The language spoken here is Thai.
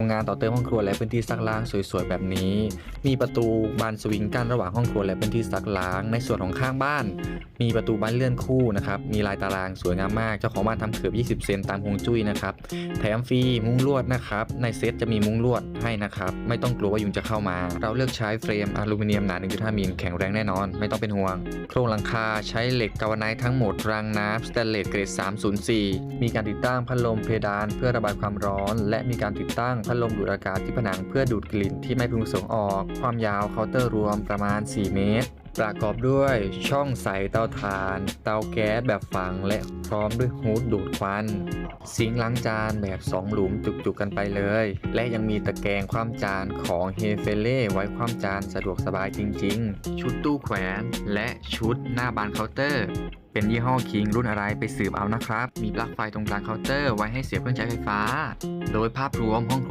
งานต่อเติมห้องครัวและพื้นที่ซักล้างสวยๆแบบนี้ มีประตูบานสวิงกั้นระหว่างห้องครัวและพื้นที่ซักล้าง ในส่วนของข้างบ้าน มีประตูบานเลื่อนคู่นะครับ มีลายตารางสวยงามมาก เจ้าของบ้านทำเขือบ 20 เซนตามฮวงจุ้ยนะครับ แถมฟรีมุ้งลวดนะครับ ในเซตจะมีมุ้งลวดให้นะครับ ไม่ต้องกลัวว่ายุงจะเข้ามา เราเลือกใช้เฟรมอลูมิเนียมหนา 1.5มิลแข็งแรงแน่นอน ไม่ต้องเป็นห่วง โครงหลังคาใช้เหล็กกาวไนท์ทั้งหมด รางน้ำสแตนเลสเกรด 304 มีการติดตั้งพัดลมเพดานเพื่อระบายความร้อน และมีการติดตั้งพัดลมดูดอากาศที่ผนังเพื่อดูดกลิ่นที่ไม่พึงประสงค์ออก ความยาวเคาน์เตอร์รวมประมาณ 4 เมตร ประกอบด้วยช่องใส่เตาถ่าน เตาแก๊สแบบฝังและพร้อมด้วยฮูดดูดควันซิงล้างจานแบบ 2 หลุมจุกๆกันไปเลย และยังมีตะแกรงคว่ำจานของเฮเฟเล่ไว้คว่ำจานสะดวกสบายจริงๆ ชุดตู้แขวนและชุดหน้าบานเคาน์เตอร์เป็นยี่ห้อคิงรุ่นอะไรไปสืบเอานะครับ มีปลั๊กไฟตรงกลางเคาน์เตอร์ไว้ให้เสียบเครื่องใช้ไฟฟ้า โดยภาพรวมห้องครัว